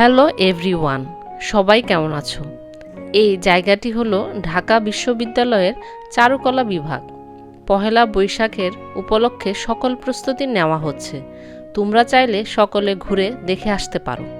Hello everyone, সবাই কেমন আছো? এই জায়গাটি হলো ঢাকা বিশ্ববিদ্যালয়ের চারুকলা বিভাগ। পহেলা বৈশাখের উপলক্ষে সকল প্রস্তুতি নেওয়া হচ্ছে। তোমরা চাইলে সকলে ঘুরে দেখে আসতে পারো।